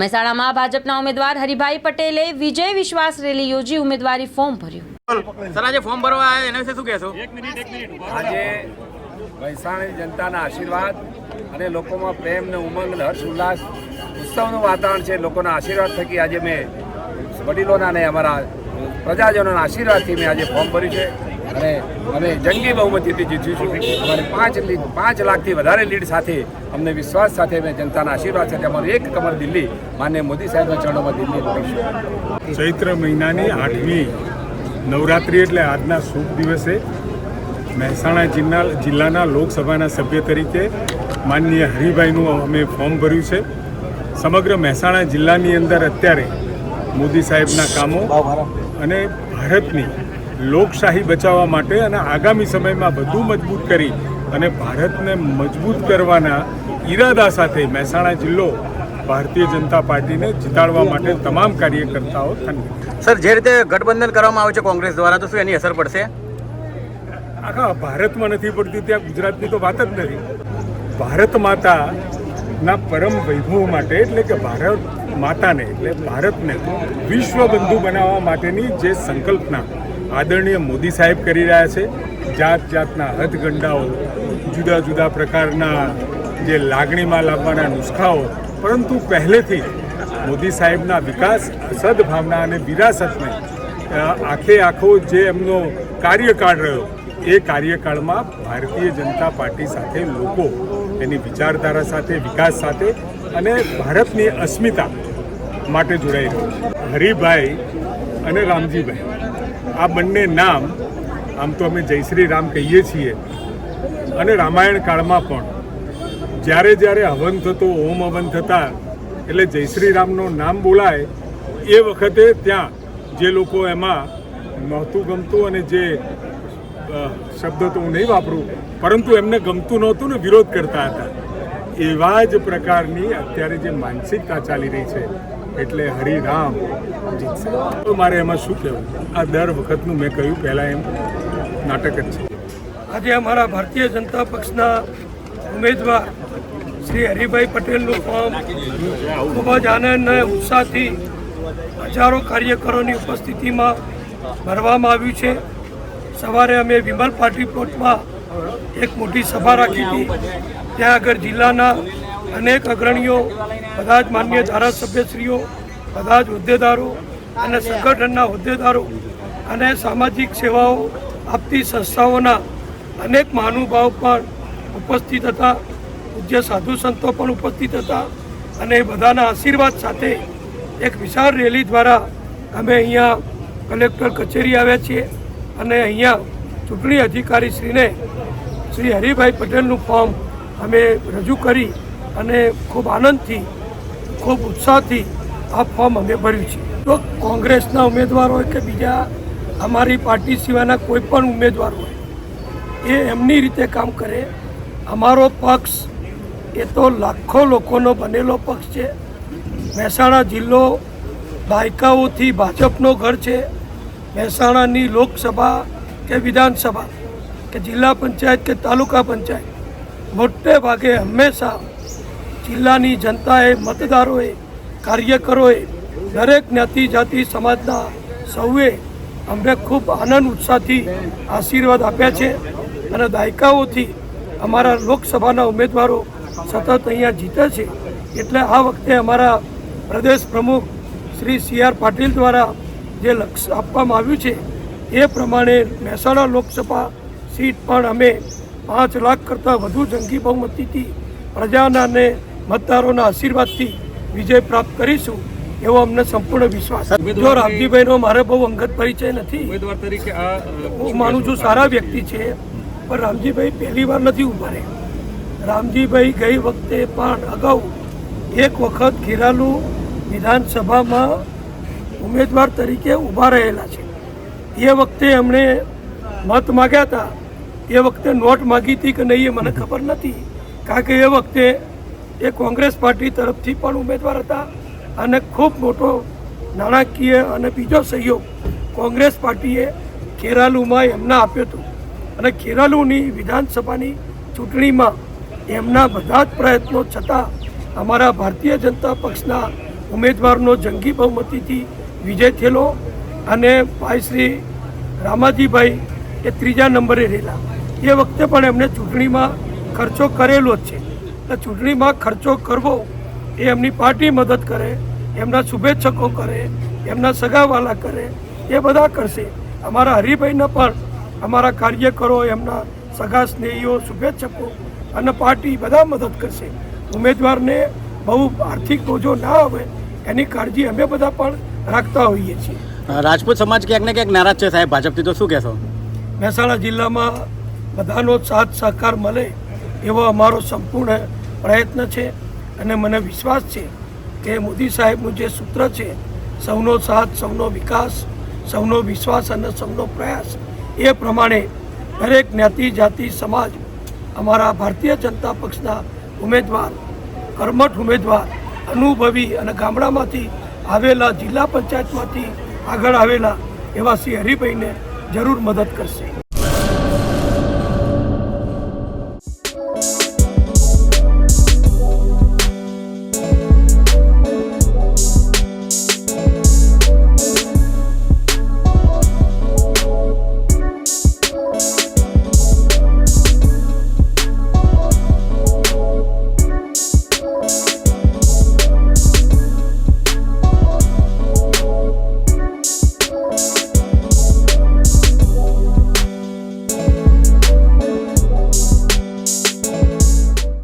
મહેસાણામાં ભાજપના ઉમેદવાર હરિભાઈ પટેલે વિજય વિશ્વાસ રેલી યોજી ઉમેદવારી ફોર્મ ભર્યું. સર આજે ફોર્મ ભરવા આવ્યા એના વિશે શું કહેશો? આજે મહેસાણાની જનતાના આશીર્વાદ અને લોકોમાં પ્રેમ ને ઉમંગ ને હર્ષ ઉલ્લાસ ઉત્સવનું વાતાવરણ છે લોકોના આશીર્વાદ થકી આજે મેં વડીલોના અને અમારા પ્રજાજનોના આશીર્વાદથી મેં આજે ફોર્મ ભર્યું છે. અને અમે જંગી બહુમતીથી જીત્યું છું અમારે પાંચ લીડ પાંચ લાખથી વધારે લીડ સાથે અમને વિશ્વાસ સાથે મેં જનતાના આશીર્વાદ સાથે અમારું એક કમર દિલ્હી માન્ય મોદી સાહેબના ચરણોમાં દિલ્હી મૂકીશું ચૈત્ર મહિનાની આઠમી નવરાત્રિ એટલે આજના શુભ દિવસે મહેસાણા જિલ્લા જિલ્લાના લોકસભાના સભ્ય તરીકે માનનીય હરિભાઈનું અમે ફોર્મ ભર્યું છે. સમગ્ર મહેસાણા જિલ્લાની અંદર અત્યારે મોદી સાહેબના કામો અને ભારતની લોકશાહી બચાવવા માટે અને આગામી સમયમાં વધુ મજબૂત કરી અને ભારતને મજબૂત કરવાના ઈરાદા સાથે મહેસાણા જિલ્લો ભારતીય જનતા પાર્ટીને જીતાડવા માટે તમામ કાર્યકર્તાઓ થનગી સર જે રીતે ગઠબંધન કરવામાં આવે છે કોંગ્રેસ દ્વારા તો શું એની અસર પડશે? આખા ભારતમાં નથી પડતી ત્યાં ગુજરાતની તો વાત જ નથી. ભારત માતાના પરમ વૈભવ માટે એટલે કે ભારત માતાને એટલે ભારતને વિશ્વ બંધુ બનાવવા માટેની જે સંકલ્પના આદરણીય મોદી સાહેબ કરી રહ્યા છે. જાત જાતના હથગંડાઓ જુદા જુદા પ્રકારના જે લાગણીમાં લાવવાના નુસ્ખાઓ. પરંતુ પહેલેથી મોદી સાહેબના વિકાસ સદભાવના અને વિરાસતને આખે આખો જે એમનો કાર્યકાળ રહ્યો, એ કાર્યકાળમાં ભારતીય જનતા પાર્ટી સાથે લોકો, એની વિચારધારા સાથે, વિકાસ સાથે અને ભારતની અસ્મિતા માટે જોડાઈ રહ્યો હરિભાઈ અને રામજીભાઈ. આ બંને નામ, આમ તો અમે જય શ્રી રામ કહીએ છીએ, અને રામાયણ કાળમાં પણ. જ્યારે જ્યારે હવન થતો, ઓમ હવન થતા, એટલે જય શ્રી રામનું નામ બોલાય, એ વખતે ત્યાં જે લોકો એમાં નહોતું ગમતું અને જે શબ્દ તો હું નહીં વાપરું, પરંતુ એમને ગમતું નહોતું ને વિરોધ કરતા હતા. એવા જ પ્રકારની અત્યારે જે માનસિકતા ચાલી રહી છે એટલે હરિરામ જીતશે મારે એમાં શું કહેવું? આ દર વખતનું મેં કહ્યું, પહેલાં એમ નાટક જ છે. આજે અમારા ભારતીય જનતા પક્ષના ઉમેદવાર શ્રી હરિભાઈ પટેલનું ફોર્મ ખૂબ જ આનંદ અને ઉત્સાહથી હજારો કાર્યકરોની ઉપસ્થિતિમાં ભરવામાં આવ્યું છે. સવારે અમે વિમલ પાર્ટી પ્લોટમાં એક મોટી સભા રાખી હતી. ત્યાં આગળ જિલ્લાના અનેક અગ્રણીઓ, બધા જ માન્ય ધારાસભ્યશ્રીઓ, બધા જ હોદ્દેદારો અને સંગઠનના હોદ્દેદારો અને સામાજિક સેવાઓ આપતી સંસ્થાઓના અનેક મહાનુભાવ પણ ઉપસ્થિત હતા. પૂજ્ય સાધુ સંતો પણ ઉપસ્થિત હતા અને એ બધાના આશીર્વાદ સાથે એક વિશાળ રેલી દ્વારા અમે અહીંયા કલેક્ટર કચેરી આવ્યા છીએ અને અહીંયા ચૂંટણી અધિકારી શ્રીને શ્રી હરિભાઈ પટેલનું ફોર્મ અમે રજૂ કરી અને ખૂબ આનંદથી, ખૂબ ઉત્સાહથી આ ફોર્મ અમે ભર્યું છે. તો કોંગ્રેસના ઉમેદવાર હોય કે બીજા અમારી પાર્ટી સિવાયના કોઈ પણ ઉમેદવાર હોય, એ એમની રીતે કામ કરે. અમારો પક્ષ એ તો લાખો લોકોનો બનેલો પક્ષ છે. મહેસાણા જિલ્લો દાયકાઓથી ભાજપનો ઘર છે. મહેસાણાની લોકસભા કે વિધાનસભા કે જિલ્લા પંચાયત કે તાલુકા પંચાયત, મોટે ભાગે હંમેશા જિલ્લાની જનતાએ, મતદારોએ, કાર્યકરોએ, દરેક જ્ઞાતિ જાતિ સમાજના સૌએ અમને ખૂબ આનંદ, ઉત્સાહથી આશીર્વાદ આપ્યા છે અને દાયકાઓથી અમારા લોકસભાના ઉમેદવારો સતત અહીંયા જીતે છે. એટલે આ વખતે અમારા પ્રદેશ પ્રમુખ શ્રી સી આર પાટીલ દ્વારા જે લક્ષ્ય આપવામાં આવ્યું છે, એ પ્રમાણે મહેસાણા લોકસભા સીટ પણ અમે પાંચ લાખ કરતાં વધુ જંગી બહુમતીથી પ્રજાના અને મતદારોના આશીર્વાદથી વિજય પ્રાપ્ત કરીશું એવો અમને સંપૂર્ણ વિશ્વાસ. જો રામજીભાઈનો મારે બહુ અંગત પરિચય નથી ઉમેદવાર તરીકે આ હું માનું છું સારા વ્યક્તિ છે પણ રામજીભાઈ પહેલી વાર નથી ઊભા રહ્યા. રામજીભાઈ ગઈ વખતે પણ અગાઉ એક વખત ખેરાલુ વિધાનસભામાં ઉમેદવાર તરીકે ઊભા રહેલા છે. એ વખતે એમણે મત માગ્યા હતા. એ વખતે નોટ માગી હતી કે નહીં એ મને ખબર નથી. કારણ કે એ વખતે એ કોંગ્રેસ પાર્ટી તરફથી પણ ઉમેદવાર હતા અને ખૂબ મોટો નાણાકીય અને બીજો સહયોગ કોંગ્રેસ પાર્ટીએ ખેરાલુમાં એમના આપ્યો હતો. અને ખેરાલુની વિધાનસભાની ચૂંટણીમાં એમના બધા જ પ્રયત્નો છતાં અમારા ભારતીય જનતા પક્ષના ઉમેદવારનો જંગી બહુમતીથી વિજય થયેલો અને ભાઈ શ્રી રામાજીભાઈ એ ત્રીજા નંબરે રહેલા. એ વખતે પણ એમને ચૂંટણીમાં ખર્ચો કરેલો જ છે. એટલે ચૂંટણીમાં ખર્ચો કરવો એ એમની પાર્ટી મદદ કરે એમના શુભેચ્છકો કરે એમના સગાવાલા કરે એ બધા કરશે. અમારા હરિભાઈને પણ અમારા કાર્યકરો એમના સગા સ્નેહીઓ શુભેચ્છકો અને પાર્ટી બધા મદદ કરશે. ઉમેદવારને બહુ આર્થિક બોજો ના આવે એની કાળજી અમે બધા પણ રાખતા હોઈએ છીએ. રાજપૂત સમાજ ક્યાંક ને ક્યાંક નારાજ છે સાહેબ. ભાજપથી તો શું કહેશો? મહેસાણા જિલ્લામાં બધાનો સાથ સહકાર મળે એવો અમારો સંપૂર્ણ પ્રયત્ન છે અને મને વિશ્વાસ છે કે મોદી સાહેબનું જે સૂત્ર છે, સૌનો સાથ, સૌનો વિકાસ, સૌનો વિશ્વાસ અને સૌનો પ્રયાસ, એ પ્રમાણે દરેક જ્ઞાતિ, જાતિ, સમાજ, અમારા ભારતીય જનતા પક્ષના ઉમેદવાર, કર્મઠ ઉમેદવાર, અનુભવી અને ગામડામાંથી આવેલા જિલ્લા પંચાયતમાંથી આગળ આવેલા એવા શ્રી હરિભાઈને જરૂર મદદ કરશે.